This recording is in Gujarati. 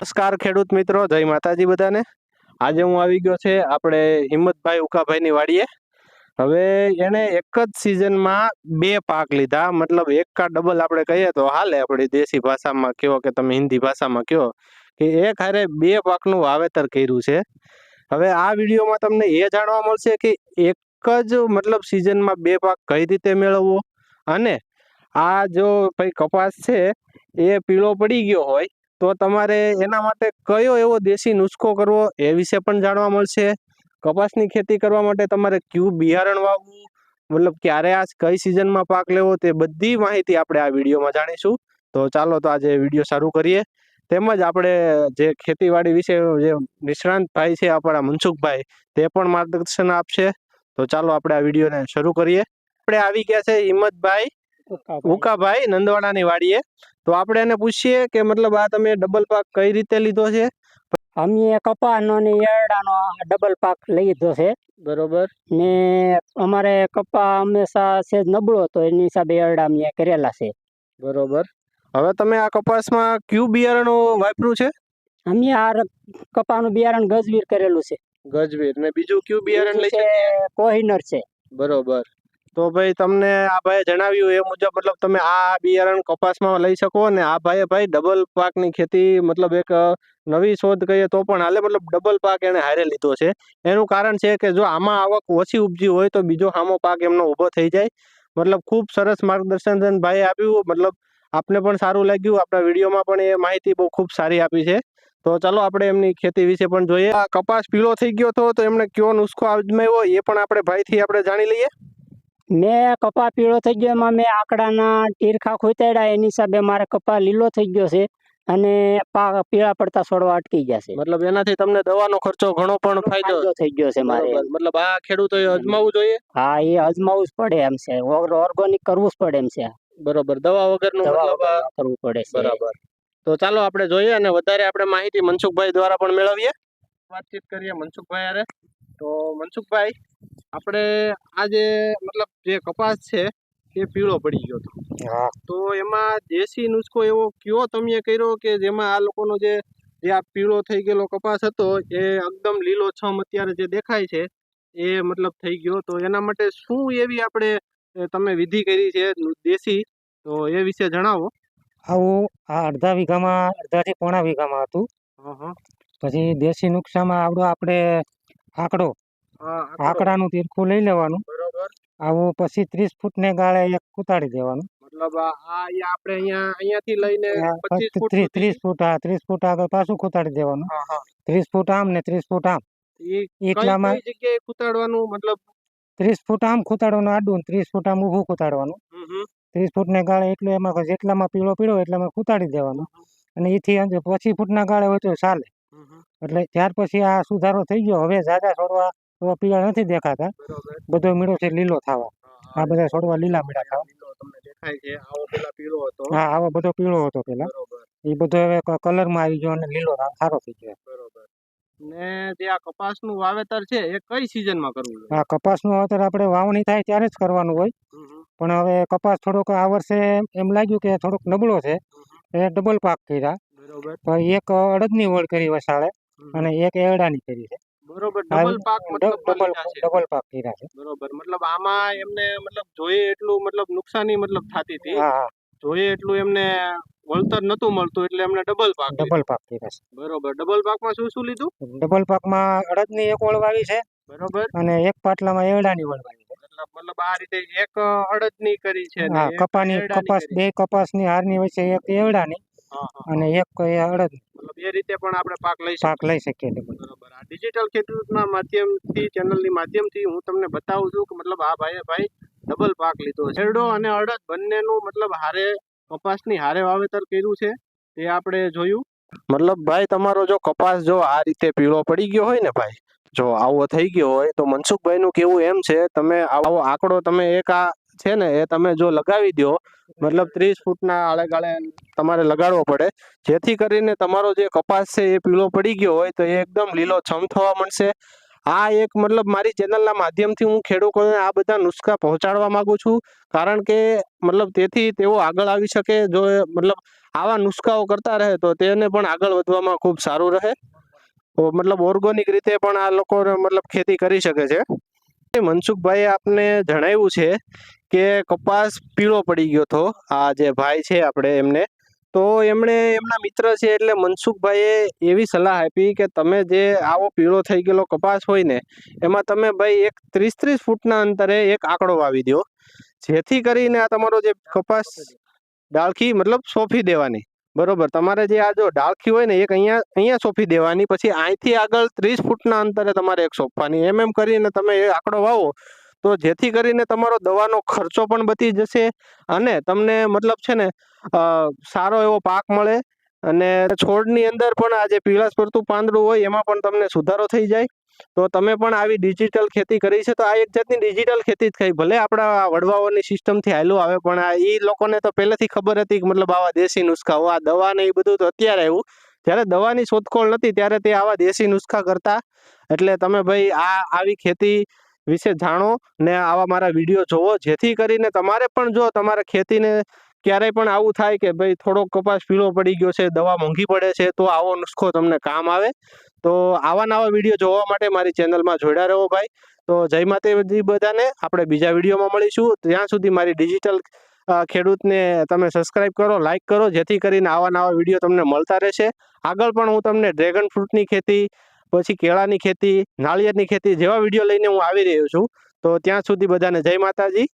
નમસ્કાર ખેડૂત મિત્રો, જય માતાજી બધાને. આજે હું આવી ગયો છે આપણે હિંમતભાઈ ઉકાભાઈની વાડીએ. હવે એને એક જ સિઝનમાં બે પાક લીધા, મતલબ એક કા ડબલ આપણે કહીએ તો હાલે આપણી દેશી ભાષામાં કહો કે તમે હિન્દી ભાષામાં કહો કે એક હારે બે પાકનું વાવેતર કર્યું છે. હવે આ વિડીયોમાં તમને એ જાણવા મળશે કે એક જ મતલબ સિઝનમાં બે પાક કઈ રીતે મેળવવો અને આ જો ભાઈ કપાસ છે, એ પીળો પડી ગયો હોય, તો તમારે એના માટે કયો એવો દેશી નુસ્ખો કરવો એ વિશે પણ જાણવા મળશે. કપાસની ખેતી કરવા માટે તમારે કયું બિયારણ વાવવું, મતલબ ક્યારે આ કઈ સિઝનમાં પાક લેવો તે બધી માહિતી આપણે આ વિડીયોમાં જાણીશું. તો ચાલો તો આજે વીડિયો શરૂ કરીએ. તેમજ આપણે જે ખેતીવાડી વિશે જે નિષ્ણાંત ભાઈ છે, આપણા મનસુખભાઈ, તે પણ માર્ગદર્શન આપશે. તો ચાલો આપણે આ વિડીયોને શરૂ કરીએ. આપણે આવી ગયા છે હિંમતભાઈ. ઉકાભાઈ નંદવાડાની વાડીએ. તો આપણે એને પૂછીએ કે મતલબ આ તમે ડબલ પાક કઈ રીતે લીધો છે? અમે કપાનો ને એરડાનો ડબલ પાક લઈ લીધો છે. બરોબર. ને અમારે કપા હંમેશા છે નબળો હતો એની હિસાબે એરડા અમે કરેલા છે. બરોબર. હવે તમે આ કપાસમાં ક્યુ બિયારણ વાપર્યું છે? અમે આ કપાનું બિયારણ ગજવીર કરેલું છે. ગજવીર. ને બીજું ક્યુ બિયારણ લઈ છે કોહિનર છે. બરોબર. તો ભાઈ તમને આ ભાઈએ જણાવ્યું એ મુજબ મતલબ તમે આ બિયારણ કપાસમાં લઈ શકો ને આ ભાઈએ ભાઈ ડબલ પાકની ખેતી મતલબ એક નવી શોધ કહીએ તો પણ હાલે મતલબ ડબલ પાક એને હારે લીધો છે. એનું કારણ છે કે જો આમાં આવક ઓછી ઉપજી હોય તો બીજો આમો પાક એમનો ઊભો થઈ જાય. મતલબ ખૂબ સરસ માર્ગદર્શન ભાઈએ આપ્યું. મતલબ આપને પણ સારું લાગ્યું. આપણા વિડીયોમાં પણ એ માહિતી બહુ ખૂબ સારી આપી છે. તો ચાલો આપણે એમની ખેતી વિશે પણ જોઈએ. આ કપાસ પીળો થઈ ગયો હતો તો એમને કયો નુસ્ખો આજમાવ્યો એ પણ આપણે ભાઈથી આપણે જાણી લઈએ. મેં કપા પીળો થઈ ગયો એમાં મેં આકડાના તીરખા ખોતાડ્યા એની હિસાબે મારે કપા લીલો થઈ ગયો છે અને પાક પીળા પડતા છોડવા અટકી ગયા છે. મતલબ એનાથી તમને દવાનો ખર્ચો ઘણો પણ ફાયદો થઈ ગયો છે મારે. મતલબ આ ખેડૂતોએ અજમાવવું જોઈએ? હા એ અજમાવવું જ પડે એમ છે. ઓર્ગોનિક કરવું જ પડે એમ છે. બરોબર. દવા વગરનું મતલબ વગર કરવું પડે છે. બરાબર. તો ચાલો આપણે જોઈએ અને વધારે આપણે માહિતી મનસુખભાઈ દ્વારા પણ મેળવીએ. વાતચીત કરીએ મનસુખભાઈ અરે તો મનસુખભાઈ આપણે આ જે મતલબ જે કપાસ છે એ પીળો પડી ગયો હતો. તો એમાં દેશી નુસ્ખો એવો કયો તમે કર્યો કે જેમાં આ લોકોનો જે જે આ પીળો થઈ ગયેલો કપાસ હતો એ એકદમ લીલોછમ અત્યારે જે દેખાય છે એ મતલબ થઈ ગયો. તો એના માટે શું એવી આપણે તમે વિધિ કરી છે દેશી? તો એ વિશે જણાવો. આવું આ અડધા વીઘામાં અડધાથી પોણા વીઘામાં હતું. હા હા. પછી દેશી નુકસામાં આવડો આપણે આકડો. આંકડાનું તીરખું લઈ લેવાનું. બરોબર. આવું પછી ત્રીસ ફૂટને ગાળે એક કુતાડી દેવાનું. મતલબ આ આ આપણે અહીંયા અહીંયાથી લઈને આ પચીસ પછી ફૂટ ત્રીસ ત્રીસ ફૂટ હા ત્રીસ ફૂટ આગળ પાછું કુતાડી દેવાનું. હા હા. ત્રીસ ફૂટ આમ ને ત્રીસ ફૂટ આમ. એ કઈ એટલામાં જગ્યાએ કૂતાડવાનું મતલબ? ત્રીસ ફૂટ આમ કુતાડવાનું આડું ને ત્રીસ ફૂટ આમ ઊભું કુતાડવાનું. હમ હમ. ત્રીસ ગાળે એટલે એમાં જેટલામાં પીળો પીળો એટલામાં કુતાડી દેવાનું. અને એથી પચીસ ફૂટના ગાળે હોય તો ચાલે. એટલે ત્યાર પછી આ સુધારો થઈ ગયો. હવે જાજા છોડવા એવા પીળા નથી દેખાતા. બધો મીડો છે લીલો થવા. આ બધા છોડવા લીલા મીડા થવા. દેખાય છે. પીળો હતો. હા આવો બધો પીળો હતો પેલા. એ બધો હવે કલરમાં આવી ગયો અને લીલો રા- સારો થઈ ગયો. બરોબર. ને જે આ કપાસનું વાવેતર છે એ કઈ સિઝનમાં કરવું હા કપાસનું વાવેતર આપણે વાવણી થાય ત્યારે જ કરવાનું હોય. પણ હવે કપાસ થોડોક આ વર્ષે એમ લાગ્યું કે થોડોક નબળો છે. એ ડબલ પાક કર્યા. તો એક અડદની વળ કરી વસાળે અને એક એરડાની કરી છે. બરોબર ડબલ પાક મતલબ ડબલ ડબલ પાક કર્યા છે. બરોબર મતલબ આમાં એમને મતલબ જોઈએ એટલું મતલબ નુકસાની મતલબ થતી હતી. જોઈએ એટલું એમને વળતર નતું મળતું એટલે એમને ડબલ પાક ડબલ પાક કર્યા છે. બરોબર ડબલ પાકમાં શું શું લીધું? ડબલ પાકમાં અડદની એક ઓળ વાવી છે બરોબર. અને એક પાટલામાં એવડાની ઓળ વાવી છે. મતલબ મતલબ આ રીતે એક અડદની કરી છે હા કપાની કપાસ બે કપાસની હારની વચ્ચે એક એવડાની. અને એક અડદ મતલબ એ રીતે પણ આપણે પાક લઈ પાક લઈ શકીએ ડિજિટલ ખેડૂતના માધ્યમથી ચેનલની માધ્યમથી હું તમને બતાવું છું કે મતલબ આ ભાઈએ ભાઈ ડબલ પાક લીધો છે. શેરડો અને અડદ બંનેનું મતલબ હારે, કપાસની હારે વાવેતર કર્યું છે. તે આપણે જોયું. મતલબ ભાઈ તમારો જો કપાસ જો આ રીતે પીળો પડી ગયો હોય ને ભાઈ, જો આવો થઈ ગયો હોય તો મનસુખભાઈનું કેવું એમ છે? તમે આવો આંકડો તમે એક આ છે ને એ તમે જો લગાવી દો મતલબ ત્રીસ ફૂટના આળે ગાળે તમારે લગાડવો પડે. જેથી કરીને તમારો જે કપાસ છે એ પીળો પડી ગયો હોય તો એ એકદમ લીલો છમ થવા મળશે આ એક મતલબ મારી ચેનલના માધ્યમથી હું ખેડૂતોને આ બધા નુસ્ખા પહોંચાડવા માંગુ છું. કારણ કે મતલબ તેથી તેઓ આગળ આવી શકે જો મતલબ આવા નુસ્ખાઓ કરતા રહે તો તેને પણ આગળ વધવામાં ખૂબ સારું રહે. મતલબ ઓર્ગોનિક રીતે પણ આ લોકો મતલબ ખેતી કરી શકે છે. મનસુખભાઈએ આપને જણાવ્યું છે કે કપાસ પીળો પડી ગયો હતો. આ જે ભાઈ છે આપણે એમને. તો એમણે એમના મિત્ર છે એટલે મનસુખભાઈએ એવી સલાહ આપી કે તમે જે આવો પીળો થઈ ગયેલો કપાસ હોય ને, એમાં તમે ભાઈ એક ત્રીસ ત્રીસ ફૂટના અંતરે એક આંકડો વાવી દો. જેથી કરીને આ તમારો જે કપાસ ડાળખી મતલબ સોંપી દેવાની. બરોબર. તમારે જે આ જો ડાળખી હોય ને, એક અહીંયા અહીંયા સોંપી દેવાની, પછી અહીંથી આગળ ત્રીસ ફૂટના અંતરે તમારે એક સોંપવાની. એમ એમ કરીને તમે એ આંકડો વાવો, તો જેથી કરીને તમારો દવાનો ખર્ચો પણ બચી જશે અને તમને મતલબ છે ને સારો એવો પાક મળે અને છોડની અંદર પણ આ જે પીળાશ પડતું પાંદડું હોય, એમાં પણ તમને સુધારો થઈ જાય. તો તમે પણ આવી ડિજિટલ ખેતી કરી છે, તો આ એક જાતની ડિજિટલ ખેતી જ થઈ. ભલે આપણા વડવાઓની સિસ્ટમથી હાલું આવે, પણ આ એ લોકોને તો પહેલેથી ખબર હતી કે મતલબ આવા દેશી નુસ્ખાઓ, આ દવા ને એ બધું તો અત્યારે આવ્યું જ્યારે દવાની શોધખોળ નથી ત્યારે તે આવા દેશી નુસ્ખા કરતા. એટલે તમે ભાઈ આ આવી ખેતી વિશે જાણો ને આવા મારા વીડિયો જોવો. જેથી કરીને તમારે પણ જો તમારા ખેતીને ક્યારેય પણ આવું થાય કે ભાઈ થોડોક કપાસ પીળો પડી ગયો છે, દવા મોંઘી પડે છે, તો આવો નુસ્ખો તમને કામ આવે. તો આવા નવા વીડિયો જોવા માટે મારી ચેનલમાં જોડ્યા રહો ભાઈ. તો જય માતાજી બધાને. આપણે બીજા વિડીયોમાં મળીશું. ત્યાં સુધી મારી ડિજિટલ ખેડૂતને તમે સબસ્ક્રાઇબ કરો લાઈક કરો, જેથી કરીને આવા નવા વીડિયો તમને મળતા રહેશે. આગળ પણ હું તમને ડ્રેગન ફ્રૂટની ખેતી, પછી કેળાની ખેતી, નાળિયેરની ખેતી જેવા વીડિયો લઈને હું આવી રહ્યો છું. તો ત્યાં સુધી બધાને જય માતાજી.